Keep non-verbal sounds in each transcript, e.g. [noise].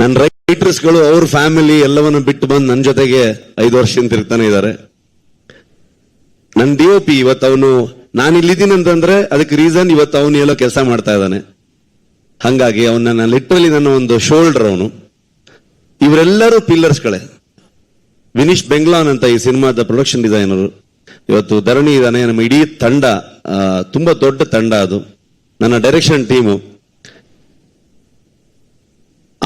ನನ್ನ ರೈಟರ್ಸ್ಗಳು ಅವ್ರ ಫ್ಯಾಮಿಲಿ ಎಲ್ಲವನ್ನು ಬಿಟ್ಟು ಬಂದು ನನ್ನ ಜೊತೆಗೆ ಐದು ವರ್ಷದಿಂದ ತಿರ್ತಾನೆ ಇದ್ದಾರೆ ನನ್ನ ಡಿ ಒ ಪಿ ಇವತ್ತು ಅವನು ನಾನು ಇಲ್ಲಿದ್ದೀನಿ ಅಂತಂದ್ರೆ ಅದಕ್ಕೆ ರೀಸನ್ ಇವತ್ತು ಅವನು ಎಲ್ಲೋ ಕೆಲಸ ಮಾಡ್ತಾ ಇದ್ದಾನೆ. ಹಂಗಾಗಿ ಅವನ ಲಿಟ್ರಲಿ ನನ್ನ ಒಂದು ಶೋಲ್ಡರ್ ಅವನು. ಇವರೆಲ್ಲರೂ ಪಿಲ್ಲರ್ಸ್ಗಳೇ ವಿನಿಶ್ ಬೆಂಗ್ಲಾನ್ ಅಂತ ಈ ಸಿನಿಮಾದ ಪ್ರೊಡಕ್ಷನ್ ಡಿಸೈನರು ಇವತ್ತು ಧರಣಿ ಇದ್ದಾನೆ, ನಮ್ಮ ಇಡೀ ತಂಡ ತುಂಬಾ ದೊಡ್ಡ ತಂಡ ಅದು. ನನ್ನ ಡೈರೆಕ್ಷನ್ ಟೀಮು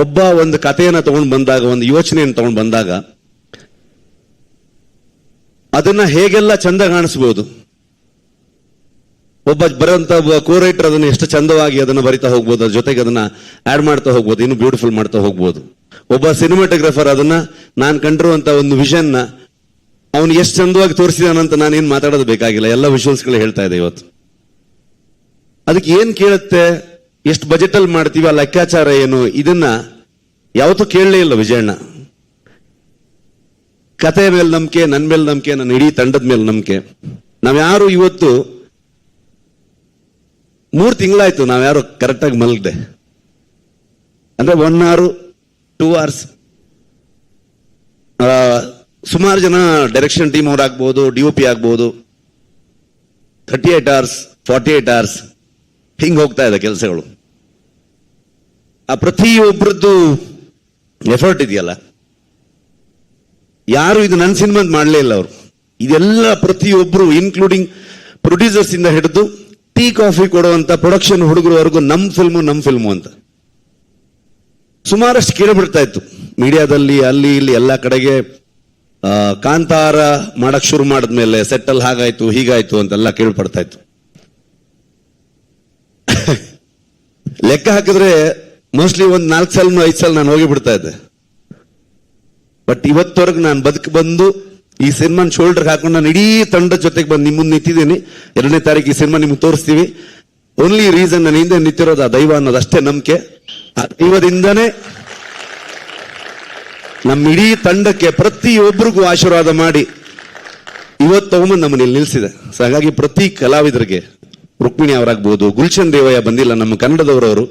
ಒಬ್ಬ ಒಂದು ಕಥೆಯನ್ನು ತಗೊಂಡು ಬಂದಾಗ, ಒಂದು ಯೋಚನೆಯನ್ನು ತಗೊಂಡು ಬಂದಾಗ, ಅದನ್ನ ಹೇಗೆಲ್ಲ ಚಂದ ಕಾಣಿಸ್ಬೋದು? ಒಬ್ಬ ಬರೋಂಥ ಕೋ ರೈಟರ್ ಅದನ್ನು ಎಷ್ಟು ಚಂದವಾಗಿ ಅದನ್ನ ಬರಿತಾ ಹೋಗ್ಬೋದು, ಅದ್ರ ಜೊತೆಗೆ ಅದನ್ನ ಆಡ್ ಮಾಡ್ತಾ ಹೋಗ್ಬೋದು, ಇನ್ನು ಬ್ಯೂಟಿಫುಲ್ ಮಾಡ್ತಾ ಹೋಗ್ಬೋದು. ಒಬ್ಬ ಸಿನಿಮಾಟೋಗ್ರಫರ್ ಅದನ್ನ ನಾನು ಕಂಡಿರುವಂತ ಒಂದು ವಿಷನ್ನ ಅವನು ಎಷ್ಟು ಚಂದವಾಗಿ ತೋರಿಸಿದಾನಂತ ನಾನೇನು ಮಾತಾಡೋದು ಬೇಕಾಗಿಲ್ಲ. ಎಲ್ಲ ವಿಷುವಲ್ಸ್ಗಳು ಹೇಳ್ತಾ ಇದೆ ಇವತ್ತು. ಅದಕ್ಕೆ ಏನ್ ಕೇಳುತ್ತೆ? ಎಷ್ಟು ಬಜೆಟ್ ಅಲ್ಲಿ ಮಾಡ್ತೀವಿ, ಆ ಲೆಕ್ಕಾಚಾರ ಏನು? ಇದನ್ನ ಯಾವತ್ತೂ ಕೇಳಲೇ ಇಲ್ಲ ವಿಜಯಣ್ಣ. ಕತೆ ಮೇಲೆ ನಂಬಿಕೆ ನನ್ನ ಮೇಲೆ ನಂಬಿಕೆ, ನನ್ನ ಇಡೀ ತಂಡದ ಮೇಲೆ ನಂಬಿಕೆ. ನಾವ್ಯಾರು ಇವತ್ತು ಮೂರು ತಿಂಗಳಾಯ್ತು ನಾವ್ಯಾರು ಕರೆಕ್ಟಾಗಿ ಮಲಗದೆ. ಅಂದ್ರೆ ಒನ್ ಅವರ್ ಟೂ ಅವರ್ಸ್ ಸುಮಾರು ಜನ ಡೈರೆಕ್ಷನ್ ಟೀಮ್ ಅವ್ರು ಆಗ್ಬೋದು ಡಿ ಒ ಪಿ ಆಗ್ಬೋದು. Thirty eight hours forty eight hours ಹಿಂಗ್ ಹೋಗ್ತಾ ಇದೆ ಕೆಲಸಗಳು. ಆ ಪ್ರತಿಯೊಬ್ಬರದ್ದು ಎಫರ್ಟ್ ಇದೆಯಲ್ಲ? ಯಾರು ಇದು ನನ್ನ ಸಿನಿಮಾ ಮಾಡಲೇ ಇಲ್ಲ ಅವರು. ಇದೆಲ್ಲ ಪ್ರತಿಯೊಬ್ಬರು ಇನ್ಕ್ಲೂಡಿಂಗ್ ಪ್ರೊಡ್ಯೂಸರ್ಸ್ ಇಂದ ಹಿಡಿದು ಟೀ ಕಾಫಿ ಕೊಡುವಂತ ಪ್ರೊಡಕ್ಷನ್ ಹುಡುಗರವರೆಗೂ ನಮ್ ಫಿಲ್ಮು ನಮ್ ಫಿಲ್ಮು ಅಂತ. ಸುಮಾರಷ್ಟು ಕೇಳಿಬಿಡ್ತಾ ಇತ್ತು. ಮೀಡಿಯಾದಲ್ಲಿ, ಅಲ್ಲಿ, ಇಲ್ಲಿ ಎಲ್ಲ ಕಡೆಗೆ ಕಾಂತಾರ ಮಾಡಕ್ ಶುರು ಮಾಡಿದ್ಮೇಲೆ ಸೆಟ್ಟಲ್ ಹಾಗಾಯ್ತು, ಹೀಗಾಯ್ತು ಅಂತೆಲ್ಲ ಕೇಳ್ಪಡ್ತಾ ಇತ್ತು. [laughs] ಲೆಕ್ಕ ಹಾಕಿದ್ರೆ ಮೋಸ್ಟ್ಲಿ ಒಂದು ನಾಲ್ಕು ಸಲ ಐದು ಸಲ ನಾನು ಹೋಗಿ ಬಿಡ್ತಾ ಇದ್ದೆ. ಬಟ್ ಇವತ್ತವರೆಗೂ ನಾನು ಬದುಕು ಬಂದು ಈ ಸಿನಿಮಾನ ಶೋಲ್ಡರ್ ಹಾಕೊಂಡು ನಾನು ಇಡೀ ತಂಡದ ಜೊತೆಗೆ ಬಂದು ನಿಮ್ಮ ಮುಂದೆ ನಿಂತಿದ್ದೀನಿ. ಎರಡನೇ ತಾರೀಕು ಈ ಸಿನಿಮಾ ನಿಮ್ಗೆ ತೋರಿಸ್ತೀವಿ. ಓನ್ಲಿ ರೀಸನ್ ನನ್ನ ಹಿಂದೆ ನಿಂತಿರೋದು ಆ ದೈವ ಅನ್ನೋದು ಅಷ್ಟೇ ನಂಬಿಕೆ. ಆ ದೈವದಿಂದನೇ ನಮ್ಮ ಇಡೀ ತಂಡಕ್ಕೆ ಪ್ರತಿಯೊಬ್ಬರಿಗೂ ಆಶೀರ್ವಾದ ಮಾಡಿ ಇವತ್ತು ತಗೊಂಬಂದು ನಮ್ಮನ್ನ ಇಲ್ಲಿ ನಿಲ್ಸಿದೆ. ಸೊ ಹಾಗಾಗಿ ಪ್ರತಿ ಕಲಾವಿದರಿಗೆ ರುಕ್ಮಿಣಿ ಅವರಾಗ್ಬೋದು, ಗುಲ್ಶನ್ ದೇವಯ್ಯ ಬಂದಿಲ್ಲ ನಮ್ಮ ಕನ್ನಡದವರವರು.